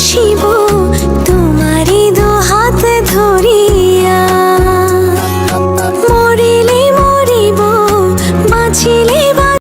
ডুবিলে ডুবিব ভাসিলে ভাসিব